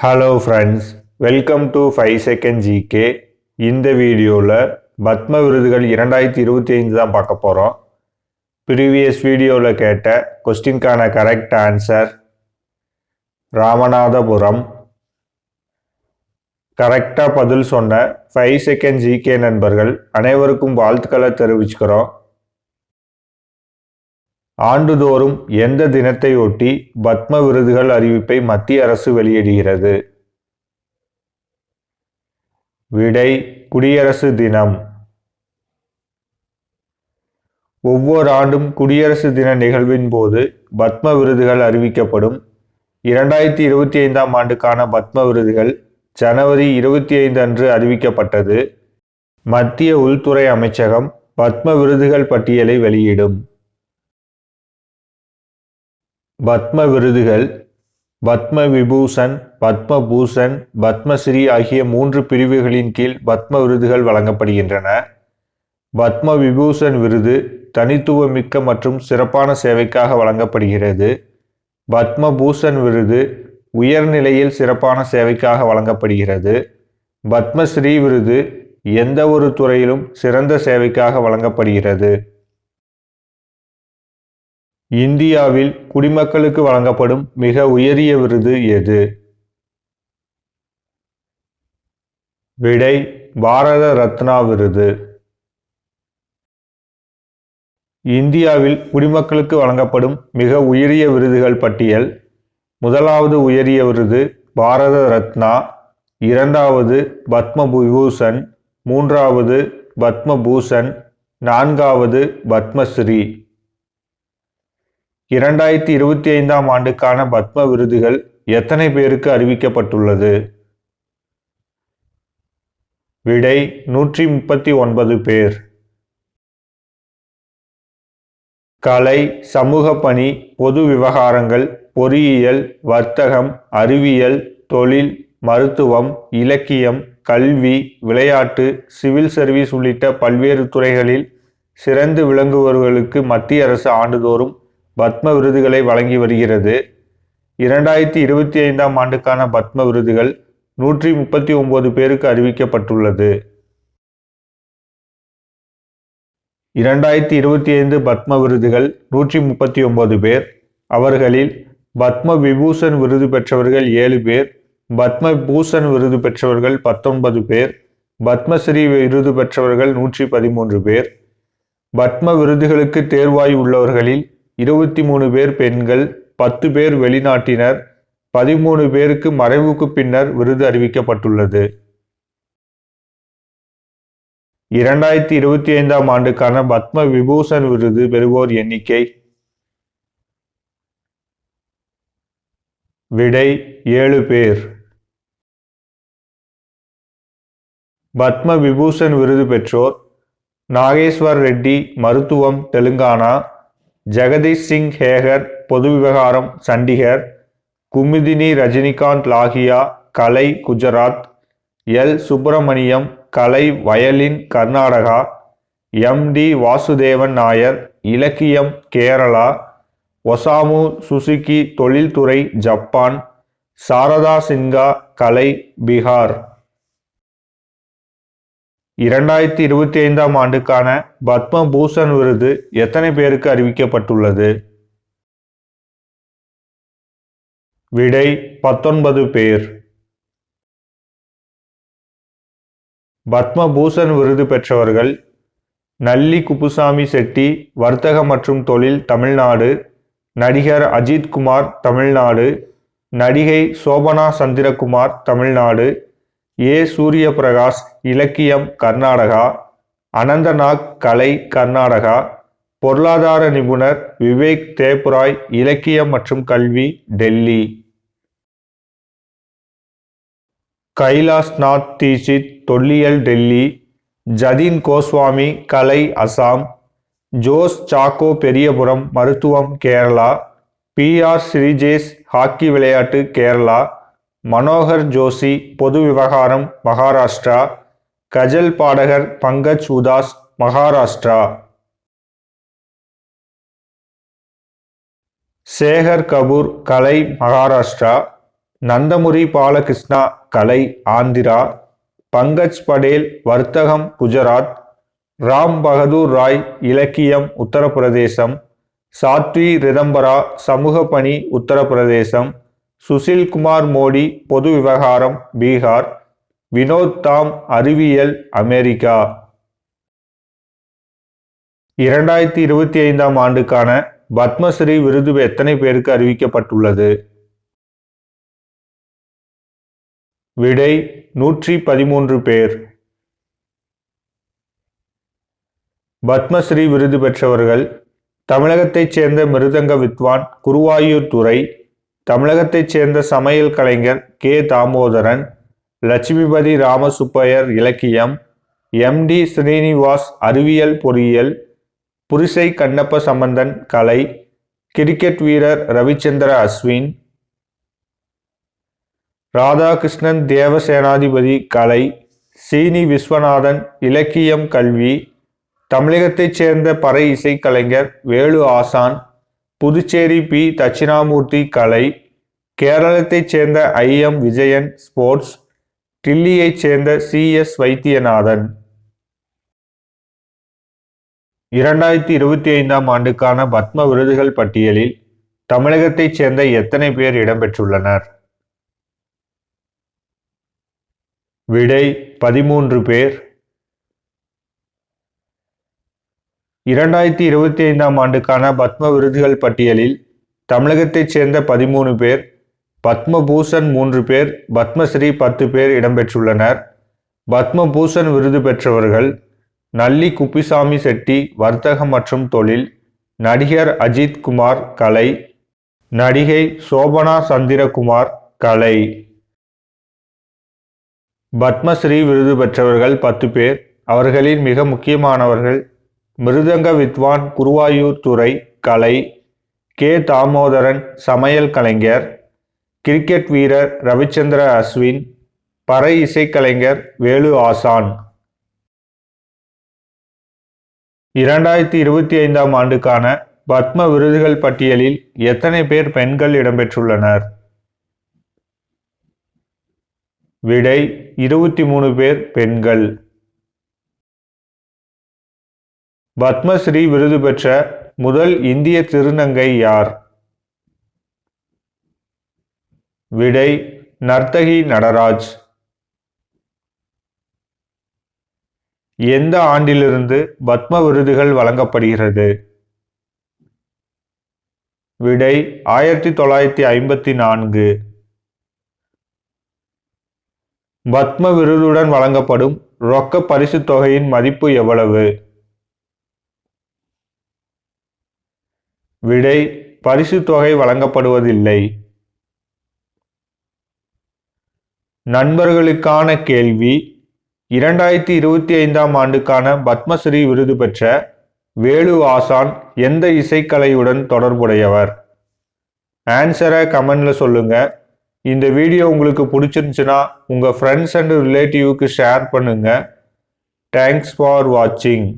Hello friends welcome to five second GK இந்த வீடியோவில் பத்ம விருதுகள் இரண்டாயிரத்தி இருபத்தி ஐந்து தான் பார்க்க போகிறோம் ப்ரீவியஸ் வீடியோவில் கேட்ட கொஸ்டின்கான கரெக்ட் ஆன்சர் ராமநாதபுரம். கரெக்டாக பதில் சொன்ன ஃபைவ் செகண்ட் ஜிகே நண்பர்கள் அனைவருக்கும் வாழ்த்துக்களை தெரிவிச்சுக்கிறோம். ஆண்டுதோறும் எந்த தினத்தையொட்டி பத்ம விருதுகள் அறிவிப்பை மத்திய அரசு வெளியிடுகிறது? விடை குடியரசு தினம். ஒவ்வொரு ஆண்டும் குடியரசு தின நிகழ்வின் போது பத்ம விருதுகள் அறிவிக்கப்படும். இரண்டாயிரத்தி இருபத்தி ஐந்தாம் ஆண்டுக்கான பத்ம விருதுகள் ஜனவரி இருபத்தி ஐந்து அன்று அறிவிக்கப்பட்டது. மத்திய உள்துறை அமைச்சகம் பத்ம விருதுகள் பட்டியலை வெளியிடும். பத்ம விருதுகள் பத்ம விபூஷன் பத்மபூஷன் பத்மஸ்ரீ ஆகிய மூன்று பிரிவுகளின் கீழ் பத்ம விருதுகள் வழங்கப்படுகின்றன. பத்ம விபூஷன் விருது தனித்துவமிக்க மற்றும் சிறப்பான சேவைக்காக வழங்கப்படுகிறது. பத்மபூஷன் விருது உயர்நிலையில் சிறப்பான சேவைக்காக வழங்கப்படுகிறது. பத்மஸ்ரீ விருது எந்த ஒரு துறையிலும் சிறந்த சேவைக்காக வழங்கப்படுகிறது. இந்தியாவில் குடிமக்களுக்கு வழங்கப்படும் மிக உயரிய விருது எது? விடை பாரத ரத்னா விருது. இந்தியாவில் குடிமக்களுக்கு வழங்கப்படும் மிக உயரிய விருதுகள் பட்டியல். முதலாவது உயரிய விருது பாரத ரத்னா. இரண்டாவது பத்ம விபூஷன் மூன்றாவது பத்மபூஷன். நான்காவது பத்மஸ்ரீ. இரண்டாயிரத்தி இருபத்தி ஐந்தாம் ஆண்டுக்கான பத்ம விருதுகள் எத்தனை பேருக்கு அறிவிக்கப்பட்டுள்ளது? விடை நூற்றி முப்பத்தி ஒன்பது பேர். கலை சமூக பணி பொது விவகாரங்கள் பொறியியல் வர்த்தகம் அறிவியல் தொழில் மருத்துவம் இலக்கியம் கல்வி விளையாட்டு சிவில் சர்வீஸ் உள்ளிட்ட பல்வேறு துறைகளில் சிறந்து விளங்குபவர்களுக்கு மத்திய அரசு ஆண்டுதோறும் பத்ம விருதுகளை வழங்கி வருகிறது. இரண்டாயிரத்தி இருபத்தி ஐந்தாம் ஆண்டுக்கான பத்ம விருதுகள் நூற்றி முப்பத்தி ஒன்பது பேருக்கு அறிவிக்கப்பட்டுள்ளது. இரண்டாயிரத்தி இருபத்தி ஐந்து பத்ம விருதுகள் நூற்றி முப்பத்தி ஒன்பது பேர் அவர்களில் பத்ம விபூஷன் விருது பெற்றவர்கள் ஏழு பேர் பத்ம பூஷன் விருது பெற்றவர்கள் பத்தொன்பது பேர் பத்மஸ்ரீ விருது பெற்றவர்கள் நூற்றி பதிமூன்று பேர். பத்ம விருதுகளுக்கு தேர்வாய் உள்ளவர்களில் இருபத்தி மூணு பேர் பெண்கள் பத்து பேர் வெளிநாட்டினர் பதிமூணு பேருக்கு மறைவுக்கு பின்னர் விருது அறிவிக்கப்பட்டுள்ளது. இரண்டாயிரத்தி இருபத்தி ஐந்தாம் ஆண்டுக்கான பத்ம விபூஷன் விருது பெறுவோர் எண்ணிக்கை விடை ஏழு பேர். பத்ம விபூஷன் விருது பெற்றோர் நாகேஸ்வர் ரெட்டி மருத்துவம் தெலுங்கானா. ஜெகதீஷ் சிங் ஹேகர் பொது விவகாரம் சண்டிகர் குமுதினி ரஜினிகாந்த் லாகியா கலை குஜராத் எல். சுப்பிரமணியம் கலை violin Karnataka M. T. Vasudevan Nair இலக்கியம் கேரளா ஒசாமு சுசுகி தொழில்துறை ஜப்பான் சாரதா சின்ஹா கலை பீகார். இரண்டாயிரத்தி இருபத்தி ஐந்தாம் ஆண்டுக்கான பத்ம பூஷன் விருது எத்தனை பேருக்கு அறிவிக்கப்பட்டுள்ளது? விடை பத்தொன்பது பேர். பத்ம பூஷன் விருது பெற்றவர்கள் நல்லி குப்புசாமி செட்டி வர்த்தக மற்றும் தொழில் தமிழ்நாடு நடிகர் அஜித்குமார் தமிழ்நாடு நடிகை சோபனா சந்திரகுமார் தமிழ்நாடு ஏ. சூரிய பிரகாஷ் இலக்கியம் கர்நாடகா அனந்தநாக் கலை கர்நாடகா பொருளாதார நிபுணர் விவேக் தேப்ராய் இலக்கியம் மற்றும் கல்வி டெல்லி. கைலாஷ்நாத் தீஷித் தொல்லியல் டெல்லி. ஜதீன் கோஸ்வாமி கலை அசாம். ஜோஸ் சாக்கோ பெரியபுரம் மருத்துவம் Kerala. P. R. Sreejesh hockey விளையாட்டு கேரளா. மனோகர் ஜோஷி பொது விவகாரம் மகாராஷ்டிரா. கஜல் பாடகர் பங்கஜ் உதாஸ் மகாராஷ்டிரா. சேகர் கபூர் கலை மகாராஷ்டிரா. நந்தமுரி பாலகிருஷ்ணா கலை ஆந்திரா. பங்கஜ் படேல் வர்த்தகம் குஜராத். ராம் பகதூர் ராய் இலக்கியம் உத்தரப்பிரதேசம். சாத்வி ரிதம்பரா சமூக பணி உத்தரப்பிரதேசம். சுசில்குமார் மோடி பொது விவகாரம் பீகார் வினோத் தாம் அறிவியல் அமெரிக்கா. இரண்டாயிரத்தி இருபத்தி ஐந்தாம் ஆண்டுக்கான பத்மஸ்ரீ விருது எத்தனை பேருக்கு அறிவிக்கப்பட்டுள்ளது? விடை நூற்றி பதிமூன்று பேர். பத்மஸ்ரீ விருது பெற்றவர்கள் தமிழகத்தைச் சேர்ந்த மிருதங்க வித்வான் குருவாயூர் துறை தமிழகத்தைச் சேர்ந்த சமையல் கலைஞர் கே. தாமோதரன் லட்சுமிபதி ராமசுப்பையர் இலக்கியம் எம்டி ஸ்ரீனிவாஸ் அறிவியல் பொறியியல் புரிசை கண்ணப்ப சம்பந்தன் கலை கிரிக்கெட் வீரர் ரவிச்சந்திர அஸ்வின் ராதாகிருஷ்ணன் தேவசேனாதிபதி கலை சீனி விஸ்வநாதன் இலக்கியம் கல்வி தமிழகத்தைச் சேர்ந்த பறை இசைக்கலைஞர் வேலு ஆசான் புதுச்சேரி பி. தட்சிணாமூர்த்தி கலை கேரளத்தைச் சேர்ந்த ஐ. எம். விஜயன் ஸ்போர்ட்ஸ் டில்லியைச் சேர்ந்த சி. எஸ். வைத்தியநாதன். இரண்டாயிரத்தி இருபத்தி ஐந்தாம் ஆண்டுக்கான பத்ம விருதுகள் பட்டியலில் தமிழகத்தைச் சேர்ந்த எத்தனை பேர் இடம்பெற்றுள்ளனர்? விடை பதிமூன்று பேர். இரண்டாயிரத்தி இருபத்தி ஐந்தாம் ஆண்டுக்கான பத்ம விருதுகள் பட்டியலில் தமிழகத்தைச் சேர்ந்த பதிமூணு பேர் பத்மபூஷன் மூன்று பேர் பத்மஸ்ரீ பத்து பேர் இடம்பெற்றுள்ளனர். பத்மபூஷன் விருது பெற்றவர்கள் நல்லி குப்பிசாமி செட்டி வர்த்தகம் மற்றும் தொழில் நடிகர் அஜித் குமார் கலை நடிகை சோபனா சந்திரகுமார் கலை. பத்மஸ்ரீ விருது பெற்றவர்கள் பத்து பேர். அவர்களில் மிக முக்கியமானவர்கள் மிருதங்க வித்வான் குருவாயூர் துறை கலை கே. தாமோதரன் சமையல் கலைஞர் கிரிக்கெட் வீரர் ரவிச்சந்திர அஸ்வின் பறை இசைக்கலைஞர் வேலு ஆசான். இரண்டாயிரத்தி இருபத்தி ஐந்தாம் ஆண்டுக்கான பத்ம விருதுகள் பட்டியலில் எத்தனை பேர் பெண்கள் இடம்பெற்றுள்ளனர்? விடை இருபத்தி மூணு பேர் பெண்கள். பத்மஸ்ரீ விருது பெற்ற முதல் இந்திய திருநங்கை யார்? விடை நர்த்தகி நடராஜ். எந்த ஆண்டிலிருந்து பத்ம விருதுகள் வழங்கப்படுகிறது? விடை ஆயிரத்தி தொள்ளாயிரத்தி ஐம்பத்தி நான்கு. பத்ம விருதுடன் வழங்கப்படும் ரொக்க பரிசுத் தொகையின் மதிப்பு எவ்வளவு? விடை பரிசு தொகை வழங்கப்படுவதில்லை. நண்பர்களுக்கான கேள்வி. இரண்டாயிரத்தி இருபத்தி ஐந்தாம் ஆண்டுக்கான பத்மஸ்ரீ விருது பெற்ற வேலு ஆசான் எந்த இசைக்கலையுடன் தொடர்புடையவர்? ஆன்சரை கமெண்ட்ல சொல்லுங்க. இந்த வீடியோ உங்களுக்கு பிடிச்சிருந்துச்சுன்னா உங்கள் ஃப்ரெண்ட்ஸ் அண்ட் ரிலேட்டிவ்க்கு ஷேர் பண்ணுங்க. தேங்க்ஸ் ஃபார் வாட்சிங்